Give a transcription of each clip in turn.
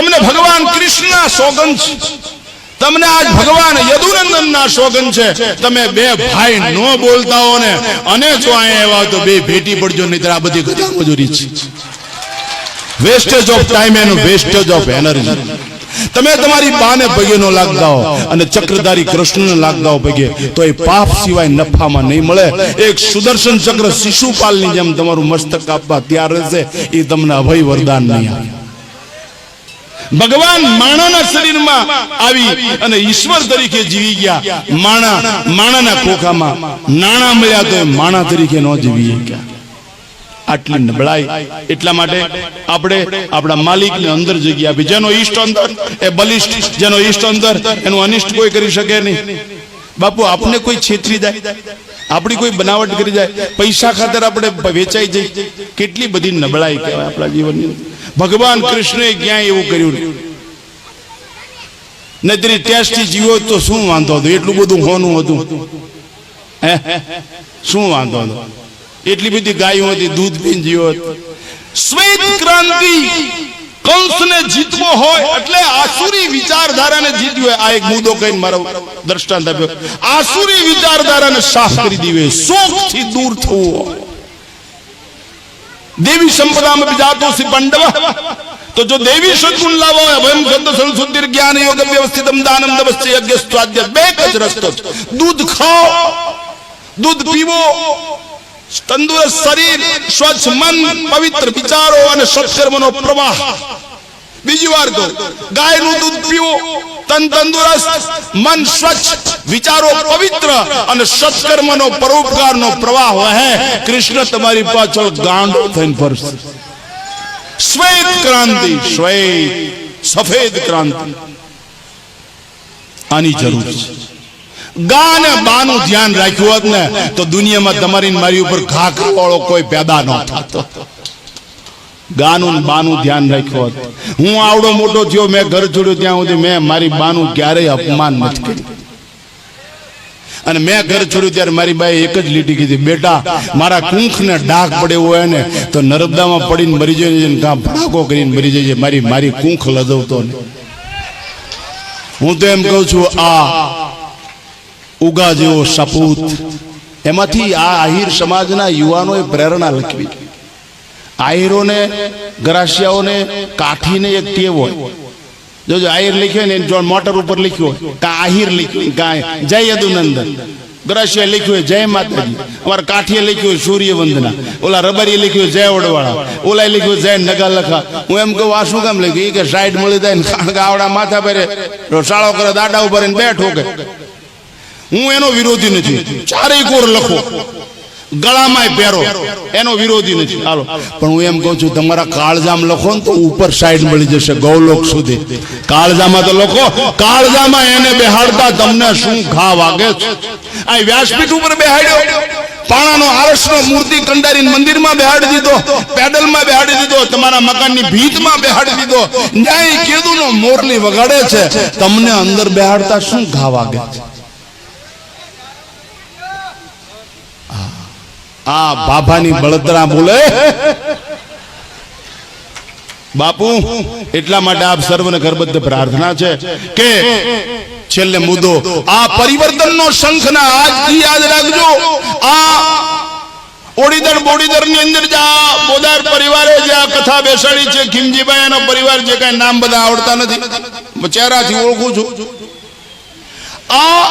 તમને ભગવાન કૃષ્ણના સોગંદ તમને આજ ભગવાન યદુનંદન ના શોગન છે. તમે બે ભાઈ નો બોલતા હો ને અને જો અહીંયા આવ્યા તો બે ભેટી પડજો નહીં આ બધી ગધા મજૂરી છે. વેસ્ટેજ ઓફ ટાઈમ એનું વેસ્ટેજ ઓફ એનર્જી તમે તમારી બાને પગે નો લાગતા હો અને ચક્રધારી કૃષ્ણને લાગતા હો પગે તો એ પાપ સિવાય નફામાં નહીં મળે. એક સુદર્શન ચક્ર શિશુપાલની જેમ તમારું મસ્તક કાપવા તૈયાર રહેશે, એ તમને અભય વરદાન નહીં આવે ભગવાન માણાના શરીરમાં આવી અને ઈશ્વર તરીકે જીવી ગયા. માણા, માણાના કોખામાં નાણા મળ્યા તો માણા તરીકે ન જીવી ગયા આટલી નબળાઈ એટલા માટે આપણે આપણા માલિકને અંદર જગ્યા આપી. જેનો ઈષ્ટ અંદર, એ બલિષ્ઠ. જેનો ઈષ્ટ અંદર, એનું અનિષ્ટ કોઈ કરી શકે નહીં. બાપુ, આપને કોઈ છેતરી જાય? આપણી કોઈ બનાવટ કરી જાય? પૈસા ખાતર આપણે વેચાઈ જઈ કેટલી બધી નબળાઈ કહેવાય આપણા જીવનની ભગવાન કૃષ્ણએ ક્યાંય એવું કર્યું નહીં. ટેસ્ટથી જીવો તો શું વાંધો હતો? એટલું બધું હોનું હતું. શું વાંધો હતો? એટલી બધી ગાયો હતી, દૂધ પીને જીવો શ્વેત ક્રાંતિ કંસને જીતવો હોય એટલે આસુરી વિચારધારાને જીતવી હોય. આ એક મુદ્દો કહીને મારો દ્રષ્ટાંત આપ્યો. આસુરી વિચારધારાને સાફ દેવી હોય. દૂર થવું હોય. દેવી સંપદામાં જાતો સી પાંડવ. તો જો દેવી સદગુણ લાવો, અભયમ શબ્દ સંશુદ્ધિર જ્ઞાન યોગ વ્યવસ્થિતમ દાનમ નમસ્તે યજ્ઞ સ્વાધ્ય બે જ રસ્તો. દૂધ ખાઓ, દૂધ પીવો. તંદુરસ્ત શરીર, સ્વચ્છ મન, પવિત્ર વિચારો અને સત્કર્મનો પ્રવાહ. બીજી વાર તો ગાયનું દૂધ પીવો, તન તંદુરસ્ત, મન સ્વચ્છ, વિચારો પવિત્ર અને સત્કર્મનો પરોપકારનો પ્રવાહ વહે. કૃષ્ણ તમારી પાછળ ગાંડો થઈને ફરશે શ્વેત ક્રાંતિ, શ્વેત, સફેદ ક્રાંતિ. આની જરૂર છે. ગા ને બાનું ધ્યાન રાખ્યું હોત ને, તો દુનિયામાં તમારી મારી ઉપર ઘા વાળો કોઈ પેદા ન થતો. ગાનું બાનું ધ્યાન રાખ્યો હું આવડો મોટો થયો, મેં ઘર છોડ્યું, ત્યાં સુધી મેં મારી બાનું ક્યારેય અપમાન નથી કર્યું. અને મેં ઘર છોડ્યું ત્યારે મારી બાએ એક જ લીટી કીધી, બેટા, મારા કુંખને ડાઘ પડે હોય ને, તો નર્મદામાં પડીને મરી જાય ને કાં ભડાકો કરીને મરી જાય મારી મારી કુંખ લદવતો ને હું તો એમ કહું છું, આ ઉગા જેવો સપૂત. એમાંથી આ આહિર સમાજના યુવાનોએ પ્રેરણા લખવી. આહિરોને ગરાસિયાઓને, કાઠીને એક ટેવ જોજો આહિર લખ્યો ને, જો મોટર ઉપર લખ્યું હોય કા આહિર લખ્યું કા જય યદુનંદન. ગરાસિયા લખ્યું જય માતાજી. અમારા કાઠીએ લખ્યું સૂર્ય વંદના ઓલા રબારીએ લખ્યું હોય, જય ઓડવાળા. ઓલા લખ્યું જય નગા લખા હું એમ કહું, આ શું કામ લખ્યું? એ કે સાઈડ મળી જાય ને આવડા માથા પહેરે શાળો કરે, દાડા ઉપર બેઠો કે. હું એનો વિરોધી નથી. ચારેય કોર લખો. ગળામાં પહેરો. એનો વિરોધી નથી. હાલો. પણ હું એમ કહું છું, તમારા કાળજામ લખો ને તો ઉપર સાઈડ મળી જશે ગૌલોક સુધી. કાળજામાં તો લખો, કાળજામાં એને બેહાડતા તમને શું ઘા વાગે છે? આ વ્યાસપીઠ ઉપર બેહાડ્યો. પાણાનો આરસનો મૂર્તિ કંડારી મંદિરમાં બેહાડી દીધો પેડલમાં બેહાડી દીધો, તમારા મકાનની ભીતમાં બેહાડી દીધો. ન્યાય કેદુનો મોરલી વગાડે છે. તમને અંદર બેહાડતા શું ઘા વાગે છે? આ બાભાની બળતરા બોલે બાપુ, એટલા માટે આપ સર્વને કરબદ્ધ પ્રાર્થના છે કે છેલ્લે મુદ્દો, આ પરિવર્તનનો શંખના આજથી યાદ રાખજો. આ ઓડીદર બોડીદરની અંદર જે આ બોદાર પરિવારે જે આ કથા બેસાડી છે, ખીમજીભાઈ એનો પરિવાર જે કઈ નામ બધા આવડતા નથી. ચહેરાથી ઓળખું છું. આ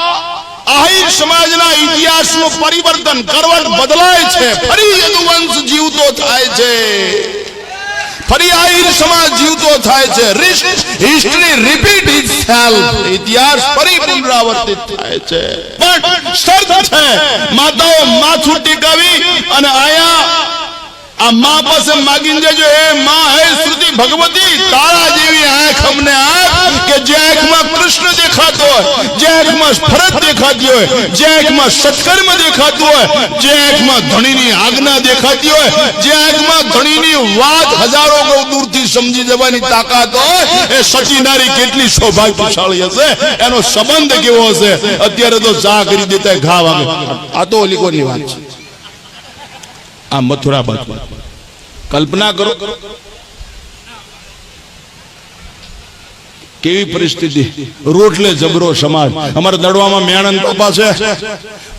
આહિર સમાજના ઇતિહાસનું પરિવર્તન કરવટ બદલાય છે. ફરી યદુવંશ જીવતો થાય છે. ફરી આહિર સમાજ જીવતો થાય છે. હિસ્ટરી રિપીટ ઇટસેલ્ફ ઇતિહાસ ફરી પુનરાવર્તિત થાય છે. પણ શરત છે. માતાઓ માથું ટીકાવી અને આયા આ મા પાસે માગીને જજો એ મા હે શ્રુતિ ભગવતી તારા જેવી આંખ અમને આંખ કે જે આંખમાં કૃષ્ણ દેખાતો હોય જે આંખમાં ફરજ દેખાતી હોય જે આંખમાં સત્કર્મ દેખાતું હોય જે આંખમાં ધણીની આજ્ઞા દેખાતી હોય જે આંખમાં ધણીની વાત હજારો ગૌ દૂરથી સમજી જવાની તાકાત હોય, એ સતી નારી કેટલી સૌભાગ્યશાળી હશે, એનો સંબંધ કેવો હશે? અત્યારે તો ચા કરી દેતા ઘા વાગે. આ તો ઓલીકોની વાત છે? આ મથુરા બાજુ. કલ્પના કરો. કેવી પરિસ્થિતિ? રોટલે જબરો સમાજ. અમારે દડવામાં મેણન બાપા છે.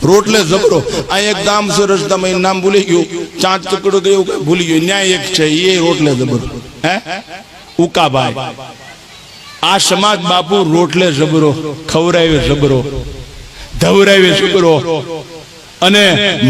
રોટલે જબરો. આ એક ગામ છે રસ્તામાં એનું નામ ભૂલી ગયું. ચાંચ ટુકડો કે ભૂલી ગયું. ન્યાય એક છે, એ રોટલે જબરો. હે? ઉકાભાઈ. આ સમાજ બાપુ રોટલે જબરો ખવરાવે જબરો, ધવરાવે જબરો. અને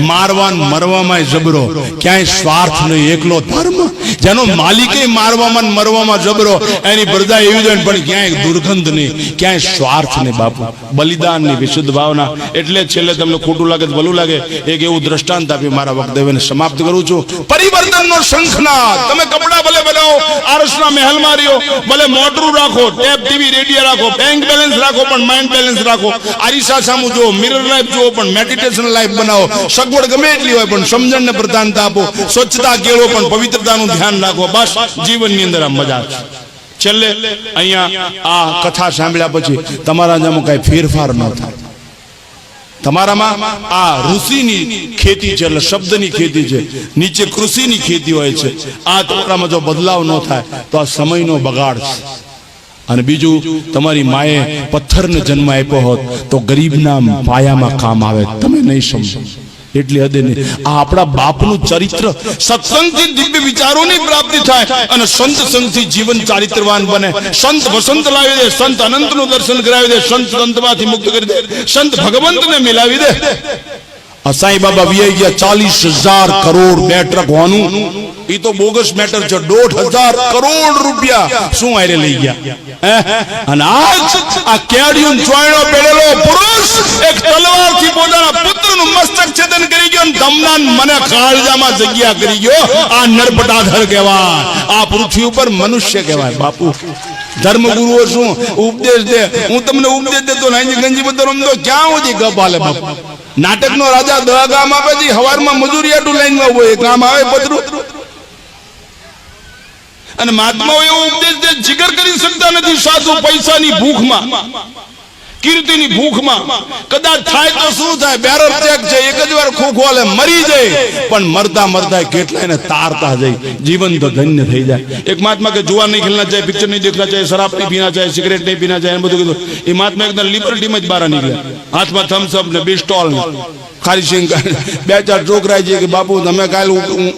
મારવાન મરવામાં જબરો. ક્યાંય સ્વાર્થ નહીં એકલો ધર્મ જેનો માલિકે મારવામાં મરવામાં જબરો, એની પ્રજા એવી જોઈએ પણ ક્યાંય દુર્ગંધ નહીં, ક્યાંય સ્વાર્થ નહીં બાપુ. બલિદાનની વિશુદ્ધ ભાવના. એટલે છેલ્લે તમને ખોટું લાગે ભલું લાગે. એક એવું દ્રષ્ટાંત આપી મારા વક્તવ્યને સમાપ્ત કરું છું. પરિવર્તનનો શંખનાદ. તમે કપડા ભલે બનાવો, આરસના મહેલ માર્યો ભલે મોટરું રાખો, ટેપ ટીવી, રેડિયો રાખો બેંક બેલેન્સ રાખો, પણ માઇન્ડ બેલેન્સ રાખો. આરિસા સામું જુઓ મિરર લાઈફ જુઓ, પણ મેડિટેશન લાઈફ બનાવો. સગવડ ગમે એટલી હોય, પણ સમજણને પ્રધાનતા આપો. સ્વચ્છતા કેળવો, પણ પવિત્રતાનું ધ્યાન રાખો, બસ જીવનની અંદર આ મજા છે છેલ્લે અહીંયા આ કથા સાંભળ્યા પછી તમારા જેમાં કઈ ફેરફાર ન થાય. તમારામાં આ ઋષિની ખેતી છે એટલે શબ્દની ખેતી છે, નીચે કૃષિની ખેતી હોય છે. આ તમારામાં જો બદલાવ ન થાય તો આ સમયનો બગાડ છે. અને બીજું, તમારી માએ પથ્થરને જન્મ આપ્યો હોત તો ગરીબના પાયામાં કામ આવે, તમે નહીં સમજો. એટલી હદે નહીં. આ આપણા બાપનું ચરિત્ર સત્સંગથી દિવ્ય વિચારોની પ્રાપ્તિ થાય અને સંત સંગથી જીવન ચારિત્રવાન બને. સંત વસંત લાવી દે, સંત અનંતનું દર્શન કરાવી દે, સંત સંતમાંથી મુક્ત કરી દે, સંત ભગવંતને મિલાવી દે. સાંઈ બાબા વીઆઈ ગયા ચાલીસ હજાર કરોડ બે ટ્રક હોવાનું. એ તો બોગસ મેટર છે. દોઢ હજાર કરોડ રૂપિયા શું આરે લઈ ગયા? અને આજ આ કેડિયું ચોયણો પહેરેલો પુરુષ એક તલવારથી પોતાના પુત્રનું મસ્તક છેદન કરી ગયો અને દમનાન મને કાળજામાં જગ્યા કરી ગયો. આ નરપટાધર કહેવાય. આ પૃથ્વી ઉપર મનુષ્ય કહેવાય, બાપુ. ધર્મગુરુઓ શું? ઉપદેશ દે. હું તમને ઉપદેશ દેતો નાઈ ગંજી બધો રમતો ક્યાં સુધી ગપ હાલે, બાપુ? નાટકનો રાજા દહ ગામ આપે છે. હવારમાં મજૂરી આટલું લાઈનમાં હોય. ગામ આવે પતરું. અને મહાત્માઓ એવો ઉપદેશ દે, જીગર કરી શકતા નથી સાધુ પૈસાની ભૂખમાં, કીર્તિની ભૂખમાં. કદાચ થાય તો શું થાય? બેરર ચેક છે, એક જ વાર ખોખો ખોખોલે મરી જાય, પણ મરતા મરતા કેટલા એને તારતા જાય જીવન તો ધન્ય થઈ જાય. એક મહાત્મા કે જુવા નહીં ખેલના ચાહે પિક્ચર નહીં દેખના ચાહે શરાબ નહીં પીના ચાહે સિગરેટ નહીં પીના ચાહે બધું કીધું. એ મહાત્મા એકદમ લિબર્ટીમાં જ બહાર નીકળ્યા. હાથમાં થમ્સ અપ ને બિસ્ટોલ સ્ટોલ ખારી સિંગ બે ચાર છોકરા છે કે, બાપુ, તમે કાલ હું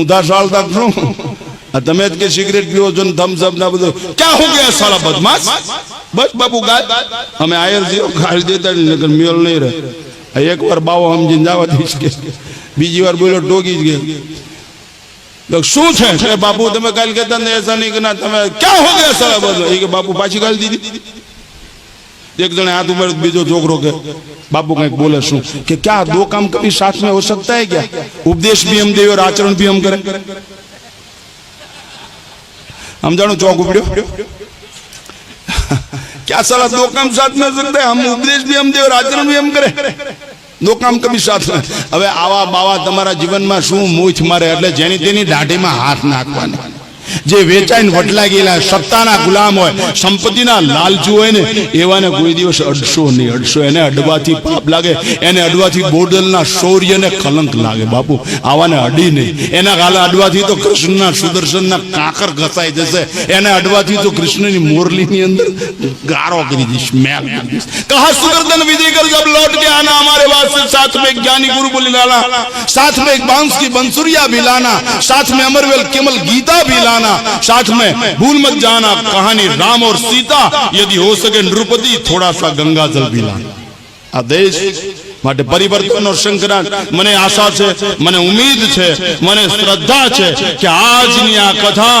ઉધાર સાલતા છું? તમે જ કે સિગરેટ પીવો છો ને થમ્સ અપ ના બધું ક્યાં હો ગયા સાલા બદમાશ બસ બાપુ ગાય અમે આયર જીઓ ગાળી દેતા જ નકર મેલ નહીં રહે આ એક વાર બાવો સમજીને જવા દઈશ કે બીજી વાર બોલો ટોકી જ ગયા તો શું છે કે બાપુ તમે કાલ કહેતા ને એસા નહીં કે ના તમે ક્યાં હો ગયા સાલા બધો એ કે બાપુ પાછી ગાળી દીધી એક જણે હાથ ઉપર બીજો છોકરો કે बापू कहीं बोले शू कि क्या दो काम कभी साथ में हो सकता है क्या उपदेश भी हम दे और आचरण भी हम करें સમજાણું ચોક ઉપડ્યો? ક્યાં સાલા દો કામ સાથ ના સકતા હમ ઉપદેશ ભી હમ દે આચરણ ભી હમ કરે. દો કામ કભી સાથ હવે આવા બાવા તમારા જીવનમાં શું મૂછ મારે? એટલે જેની તેની દાઢીમાં હાથ નાખવાની. જે વેચાઈને વટલા ગયેલા સત્તાના ગુલામ હોય સંપત્તિના લાલચુ હોય ને એવાને કોઈ દિવસ અડશો નહીં અડશો એને અડવાથી પાપ લાગે એને અડવાથી બોડલના શૌર્યને કલંક લાગે બાપુ આવાને અડી નહીં એના ગાલે અડવાથી તો કૃષ્ણના સુદર્શનના કાકર ઘસાઈ જશે એને અડવાથી તો કૃષ્ણની મોરલીની અંદર ગારો કરી દઈશ મેલ કરી દઈશ કહા સુગર્દન विजय कर जब लौट के आना हमारे वास्ते साथ में एक ज्ञानी गुरु बोली लाना साथ में एक बांस की बंसुरिया भी लाना साथ में अमरवेल केवल गीता भी लाना साथ में भूल मत जाना कहानी राम और सीता यदि हो सके नृपति थोड़ा सा गंगा जल भी लाना આ દેશ માટે પરિવર્તનનો શંકરાન મને આશા છે મને ઉમ્મીદ છે મને શ્રદ્ધા છે કે આજની આ કથા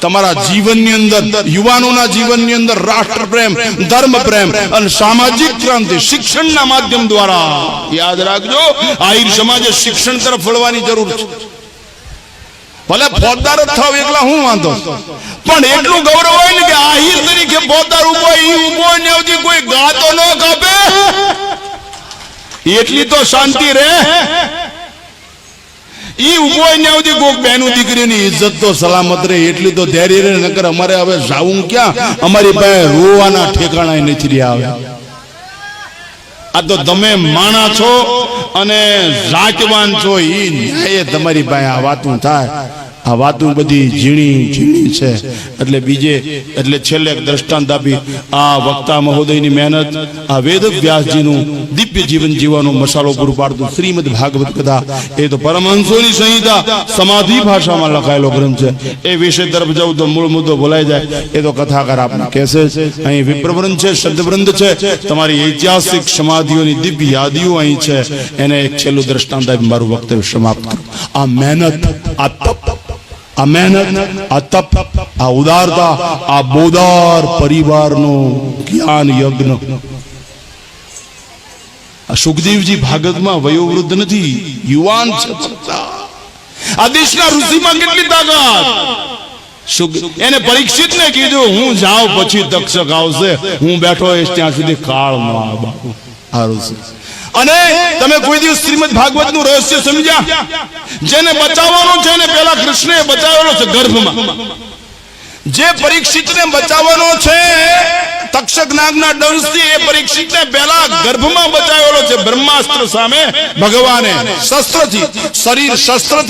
તમારા જીવનની અંદર યુવાનોના જીવનની અંદર રાષ્ટ્ર પ્રેમ ધર્મ પ્રેમ અને સામાજિક ક્રાંતિ શિક્ષણના માધ્યમ દ્વારા યાદ રાખજો આહિર સમાજે શિક્ષણ તરફ વળવાની જરૂર છે ભલે ફોજદાર જ થાવ એકલા, હું વાંધો પણ એટલું ગૌરવ હોય ને કે આહિર તરીકે ફોજદાર ઊભો ઈ ઊભો ને આવજી કોઈ ગાતો ન કાપે. એટલી તો શાંતિ રે. ઈ ઊભો ને આવજી કોક બેનું દીકરીની ઇજ્જત તો સલામત રે એટલી તો ધૈર્ય રે નકર અમારે હવે જાવું ક્યાં? અમારી પાસે રોવાના ઠેકાણા નથી રહ્યા આવે આ તો તમે માણા છો અને જાતવાન છો એ ન્યાય તમારી પાસે આ વાતું થાય. આ વાતો બધી ઝીણી ઝીણી છે. એટલે બીજે, એટલે છેલ્લે દ્રષ્ટાંત આપી, આ વક્તા મહોદયની મહેનત, આ વેદ વ્યાસજીનું દિવ્ય જીવન જીવવાનો મસાલો પૂરું પાડતું શ્રીમદ ભાગવત કથા, એ તો પરમહંસોની સંહિતા, સમાધિ ભાષામાં લખાયેલો ગ્રંથ છે. એ વિષય તરફ જવું તો મૂળ મુદ્દો ભૂલાઈ જાય. એ તો કથાકાર આપણે કહેશે. અહીં વિપ્રવૃંદ છે, શબ્દવૃંદ છે. તમારી ઐતિહાસિક સમાધિઓની દિવ્ય યાદીઓ અહીં છે. એને એક છેલ્લું દ્રષ્ટાંત આપી મારું વક્તવ્ય સમાપ્ત કરું. આ મહેનત, આ તપ આ મહેનત, આ તપ, આ ઉદારતા, આ બોદાર પરિવારનો જ્ઞાન યજ્ઞ. સુખદેવજી ભાગવતમાં વયોવૃદ્ધ નથી, યુવાન છે. આ દેશના ઋષિમાં કેટલી તાકાત. એને પરીક્ષિત ને કીધું, હું જાઉં પછી તક્ષક આવશે. હું બેઠો ત્યાં સુધી કાળ ન આ ઋષિ અને તમે કોઈ દિવસ શ્રીમદ ભાગવતનું રહસ્ય સમજ્યા? જેને બચાવવાનો છે ને પેલા કૃષ્ણએ બચાવેલો છે ગર્ભમાં. જે પરીક્ષિતને બચાવવાનો છે તક્ષક નાગના દંશથી એ પરીક્ષિતને પહેલા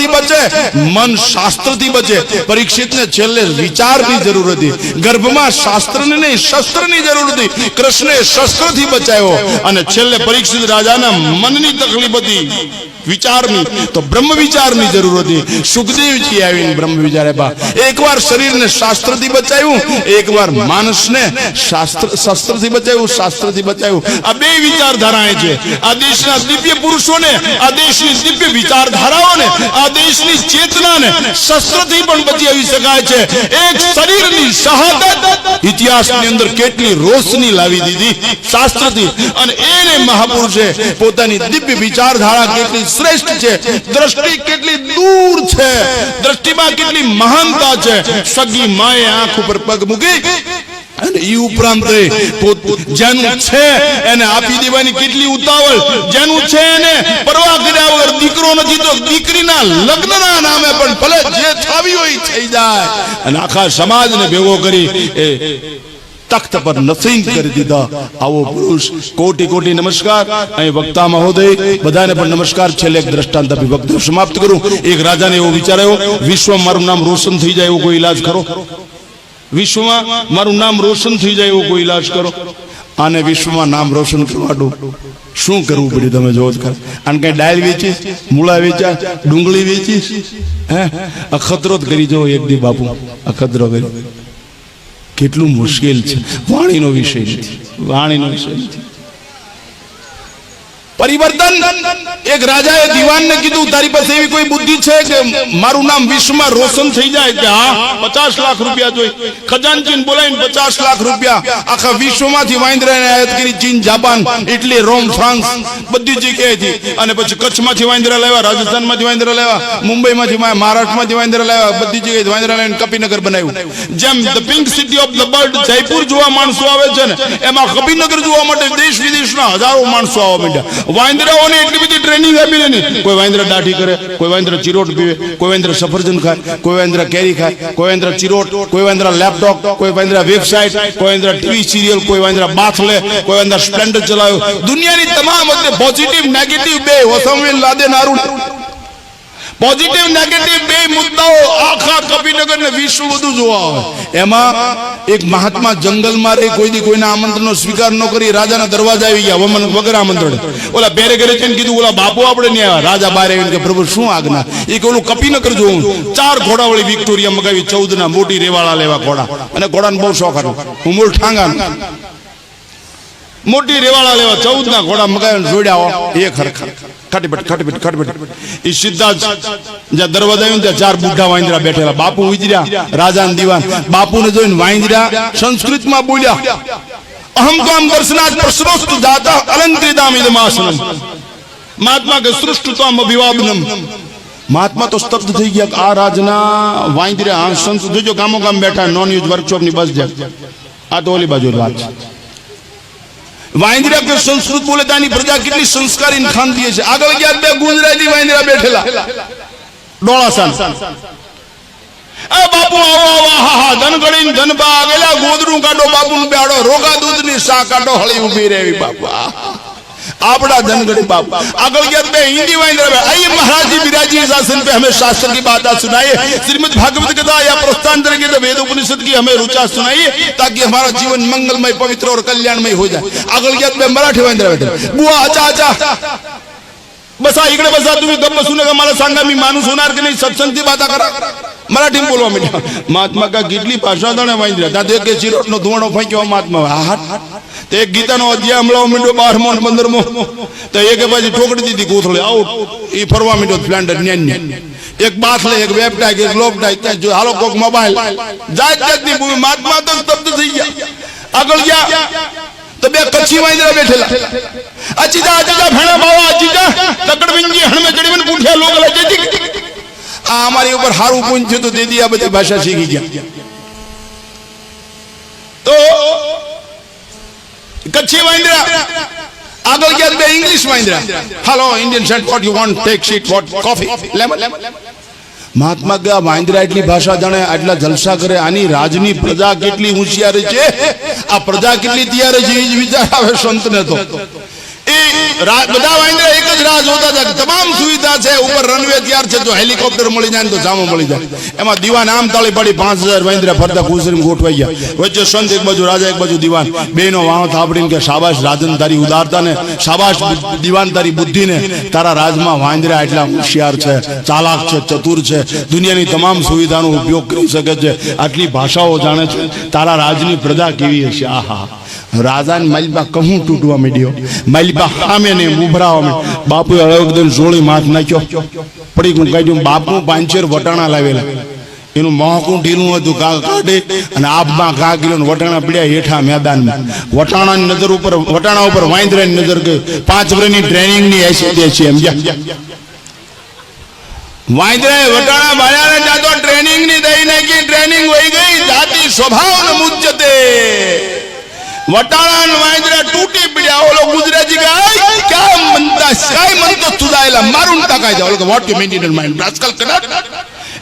બચે, મન શાસ્ત્રથી બચે. પરીક્ષિતને છેલ્લે જરૂર હતી. ગર્ભમાં શાસ્ત્રની નહીં, શસ્ત્રની જરૂર હતી. કૃષ્ણે શસ્ત્રથી બચાવ્યો અને છેલ્લે પરીક્ષિત રાજાના મનની તકલીફ હતી. વિચારની, તો બ્રહ્મ વિચારની જરૂર હતી. સુખદેવજી આવીને બ્રહ્મ વિચાર એકવાર શરીરને શાસ્ત્રથી બચાવ્યું, એકવાર માણસને શાસ્ત્ર, શસ્ત્રથી બચાવ્યું, શાસ્ત્રથી બચાવ્યું. આ બે વિચારધારાએ છે. આ દેશના દિવ્ય પુરુષોને, આ દેશની દિવ્ય વિચારધારાઓને, આ દેશની ચેતનાને શસ્ત્રથી પણ બચાવી શકાય છે. એક શરીરની શહાદત ઇતિહાસની અંદર કેટલી રોશની લાવી દીધી શાસ્ત્રથી. અને એને મહાપુરુષે પોતાની દિવ્ય વિચારધારા કેટલી શ્રેષ્ઠ છે. દ્રષ્ટિ કેટલી દૂર છે. દ્રષ્ટિમાં કેટલી મહાનતા છે. સગી માએ આંખ ઉપર પગ મૂકી અને ઈ ઉપરાંત જેનું છે એને આપી દેવાની કેટલી ઉતાવળ. જેનું છે એને પરવા કર્યા વગર દીકરો નથી તો દીકરીના લગ્નના નામે પણ ભલે જે છાવી હોય થઈ જાય. અને આખા સમાજને ભેગો કરી એ તખ્ત પર નસીન કરી દીધા. આવો પુરુષ, કોટી કોટી નમસ્કાર. અહીં વક્તા મહોદય, બધાને પણ નમસ્કાર. છેલ્લે એક દ્રષ્ટાંત આપી વક્તવ્ય સમાપ્ત કરું. એક રાજાને એવો વિચાર્યો, વિશ્વમાં મારું નામ રોશન થઈ જાય એવો કોઈ ઈલાજ કરો વિશ્વમાં મારું નામ રોશન થઈ જાય એવો કોઈ ઈલાજ કરો આને વિશ્વમાં નામ રોશન કરવાનું શું કરવું પડ્યું તમે જોવો જ ખરા. આને કઈ ડાયલ વેચી મૂળા વેચા, ડુંગળી વેચી હે? અખતરો જ કરી જવો એક દી બાપુ. અખતરો કરી. કેટલું મુશ્કેલ છે. વાણીનો વિષય નથી. વાણીનો વિષય નથી. પરિવર્તન? એક રાજાએ દીવાનને કીધું, તારી પાસે એવી કોઈ બુદ્ધિ છે કે મારું નામ વિશ્વમાં રોશન થઈ જાય? કે, હા, પચાસ લાખ રૂપિયા જોઈ. ખજાનચીન બોલાવીને પચાસ લાખ રૂપિયા આખા વિશ્વમાંથી વાંદરાને આયાત કરી ચીન, જાપાન, ઇટલી, રોમ, ફ્રાન્સ, બધી જગ્યાએથી. અને પછી કચ્છમાંથી વાંદરા લાવ્યા, રાજસ્થાનમાંથી વાંદરા લાવ્યા, મુંબઈમાંથી મહારાષ્ટ્રમાંથી વાંદરા લાવ્યા, બધી જગ્યાએ વાંદરા લાવીને કપીનગર બનાવ્યું. જેમ the pink city of the bird Jaipur જોવા માણસો આવે છે ને, એમાં કપીનગર જોવા માટે દેશ વિદેશના હજારો માણસો આવવા માંડ્યા વાંદરાઓને એટલી બધી ટ્રેનિંગ આપી નહીં કોઈ વાંદરા દાઢી કરે કોઈ વાંદરા ચિરોટ પીવે કોઈ વાંદરા સફરજન ખાય કોઈ વાંદરા કેરી ખાય કોઈ વાંદરા ચિરોટ કોઈ વાંદરા લેપટોપ કોઈ વાંદરા વેબસાઇટ કોઈ વાંદરા ટીવી સિરિયલ કોઈ વાંદરા બાથ લે કોઈ વાંદરા સ્પ્લેન્ડર ચલાવ્યો દુનિયાની તમામ પોઝિટિવ નેગેટિવ બે ઓસમવિન લાદે નારું પોઝિટિવ નેગેટિવ બે મુદ્દાઓ આખા કપિનગર ને વિશ્વ બધું જોવા આવે. એમાં એક મહાત્મા જંગલમાં રહી કોઈ દી કોઈના આમંત્રણનો સ્વીકાર ન કરી, રાજાના દરવાજા આવી ગયા, વમન વગર આમંત્રણ. ઓલા બેરે ઘરે જઈને કીધું, ઓલા બાપુ આપણે નહીં આવ્યા. રાજા બહાર આવીને કે પ્રભુ, શું આજ્ઞા? એ કે ઓલું કપિનગર જોવું ચાર ઘોડાવાળી વિક્ટોરિયા મગાવી ચૌદ ના મોટી રેવાળા લેવા ઘોડા. અને ઘોડાને બહુ શોખ હતો. હું મૂળ ઠાંગા મોટી રેવાળા લેવા ચૌદ ના ઘોડા મગાવીને જોડ્યા એ હરખા. ખટપટ ખટપટ ખટપટ. એ સીધા જ્યાં દરવાજા આવ્યું ત્યાં ચાર બુઢા વાંદરા બેઠેલા. બાપુ ઉજર્યા રાજા દીવાન. બાપુને જોઈને વાંદરા સંસ્કૃતમાં બોલ્યા, અહમ કામ દર્શનાથ પ્રસરોસ્તુ જાતા અલંકૃતામ ઇદમાસનમ મહાત્મા કે, સૃષ્ટ તો આમ અભિવાદનમ. મહાત્મા તો સ્તબ્ધ થઈ ગયા આ રાજના વાંદરા સંસ્કૃત જોજો ગામો ગામ બેઠા નોન યુઝ વર્કશોપની બસ જાય. આ તો ઓલી બાજુ વાત છે. વાંદરા કે સંસ્કૃત બોલે તાની પ્રજા કેટલી સંસ્કારી ખાનતીય છે? આગળ ગયા બે ગુજરાતી વાંદરા બેઠેલા. ડોળાસાન. એ બાપુ, આવો આવો હા હા, ધન ધનબા આગેલા ગોદરું કાઢો બાપુ બેડો રોગા દૂધની સા કાઢો, હળી ઊભી રહેવી બાપુ આહા. आपड़ा जनगढ़ बाप अगल में हिंदी वाइंद्र में आइए महाराज जी विराजी इस आसन पे हमें शास्त्र की बात सुनाइए श्रीमद् भागवत कथा या प्रस्थान की वेद उपनिषद की हमें रुचा सुनाइए ताकि हमारा जीवन मंगलमय पवित्र और कल्याणमय हो जाए अगल में मराठी वाइंद्र बैठे बुआ आचा आचा बसा इकडे बसा तुम्ही गप्प बसू नका मला सांगा मी माणूस होणार की नाही सत्संगची बाता करा મરાઠીમાં બોલવા માંડ્યા. મહાત્મા કા કેટલી ભાષા તને વાંચ્યા. ત્યાં તો એક ચિરોટનો ધુવાણો ફાંક્યો મહાત્મા. હા તો એક ગીતાનો અધ્યાય હમણાં માંડ્યો બારમો ને પંદરમો. તો એક પાછી ઠોકડી દીધી કોથળે આઉટ એ ફરવા માંડ્યો સ્પ્લેન્ડર ન્યાન એક બાથલે, એક વેપટાઈક એક લોપટાઈક ત્યાં જો હાલો કોક મોબાઈલ જાત જાતની ભૂમિ. મહાત્મા તો સ્તબ્ધ થઈ ગયા. આગળ ગયા. તો બે કચ્છી વાંદરા બેઠેલા. અચિતા અચિતા ભેણા બાવા તકડ તકડવિંજી હણમે ચડીને પૂઠ્યા લોકો અમારી ઉપર પૂન થયું તો દીદી આ બધી ભાષા શીખી ગયા. તો કચ્છી વાંદરા, આગળ ગયા બે ઇંગ્લિશ વાંદરા. Hello Indian set what you want take seat what coffee lemon Mahatma ગયા વાંદરા એટલી ભાષા જાણે, આટલા જલસા કરે, આની રાજની પ્રજા કેટલી હોશિયાર છે? આ પ્રજા કેટલી તૈયાર છે એ જ વિચાર આવે સંતને તો. બધા વાંદરા એક જ રાહ જોતા હતા તમામ સુવિધા છે, ઉપર રનવે તૈયાર છે, જો હેલિકોપ્ટર મળી જાય તો જામો મળી જાય. એમાં દીવાન આમ તાળી પડી પાંચ હજાર વાંદરા ફરતા ગુજરી ગોઠવાઈ ગયા. વચ્ચે સંત એક બાજુ, રાજા એક બાજુ દીવાન. બેનો વાણો થાપડીને કે, શાબાશ, રાજન તારી ઉદારતા ને શાબાશ, દીવાન તારી બુદ્ધિ ને તારા રાજમાં વાંદરા એટલા હોશિયાર છે, ચાલાક છે, ચતુર છે. દુનિયાની તમામ સુવિધાનો ઉપયોગ કરી શકે છે. આટલી ભાષાઓ જાણે છે. તારા રાજની પ્રજા કેવી હશે? આહા. રાજાને માલિબા કહું તૂટવા માંડ્યો. માલિબા સામે ને ઉભરાવા બાપુએ અળગદન જોડી માથ નાખ્યો. પડી હું કાઢ્યું બાપુ, પાંચેર વટાણા લાવેલા. એનું મોહકું ઢીલું હતું કા કાઢે અને આબમાં ઘા ગયો વટાણા પડ્યા હેઠા મેદાનમાં. વટાણાની નજર ઉપર, વટાણા ઉપર વાંદરાની નજર ગઈ. પાંચ વર્ષની ટ્રેનિંગની હેસિયત છે એમ વાંદરાએ વટાણા બાળાને જાતો ટ્રેનિંગની દઈ નાખી, ટ્રેનિંગ વહી ગઈ. જાતિ સ્વભાવ ને મુજ્જતે. વટાણા વાંદરા તૂટી પડ્યા. ઓલો ગુજરાતી આય, ક્યાં મનતા કાઈ મન સુધાયેલા મારું ટકાઈ જાવ કે what you mean in mind રાજકલ કનાટ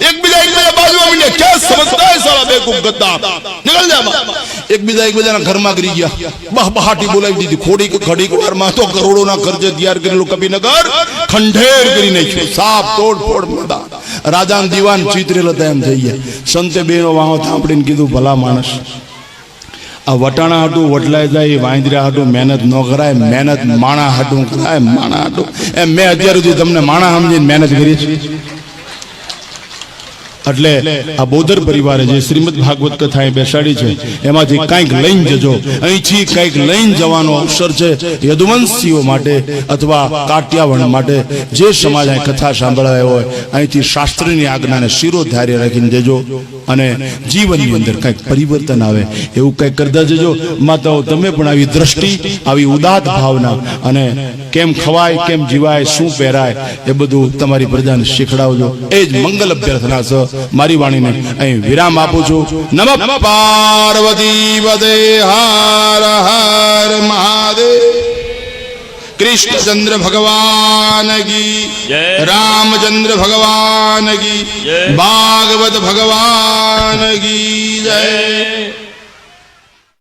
એકબીજા એકબીજા બાજુમાં મીને કે સમજતા સાલા બેકૂફ ગદ્દા નીકળ જા. એકબીજા એકબીજાના ઘરમાં ગરી ગયા. બહ બહાટી બોલાવી દીધી. ખોડી ખડી વારમાં તો કરોડોના ખર્ચે તૈયાર કરેલું કબીનગર ખંડેર કરી નાખ્યું. સાપ તોડ ફોડ મેદાન રાજાન દીવાન ચિતરેલો હતા એમ ગયા. સંતે બેનો વાહો થાંભળીને કીધું, ભલા માણસ આ વટાણા હાટું વટલાઈ જાય વાંદરા હાટું મહેનત ન કરાય, મહેનત માણા હાટું કરાય, માણા હાટું. એમ મેં અત્યાર સુધી તમને માણા સમજીને મહેનત કરી છે. એટલે આ બોધર પરિવારે જે શ્રીમદ ભાગવત કથા એ બેસાડી છે, એમાંથી કંઈક લઈને જજો. અહીંથી કંઈક લઈને જવાનો અવસર છે યદુવંશીઓ માટે અથવા કાટિયાવણ માટે. જે સમાજ અહીં કથા સાંભળાય હોય, અહીંથી શાસ્ત્રની આજ્ઞાને શિરો ધાર્ય રાખીને જજો. અને જીવનની અંદર કંઈક પરિવર્તન આવે, એવું કંઈક કરતા જજો. માતાઓ, તમે પણ આવી દ્રષ્ટિ, આવી ઉદાત ભાવના અને કેમ ખવાય, કેમ જીવાય, શું પહેરાય, એ બધું તમારી પ્રજાને શીખડાવજો. એ જ મંગલ અભ્યર્થના છે મારી વાણીને. અહીં વિરામ આપું છું. નમ પાર્વતી વદે હાર હાર મહાદેવ. કૃષ્ણચંદ્ર ભગવાન કી. રામચંદ્ર ભગવાન કી ભાગવત ભગવાન કી જય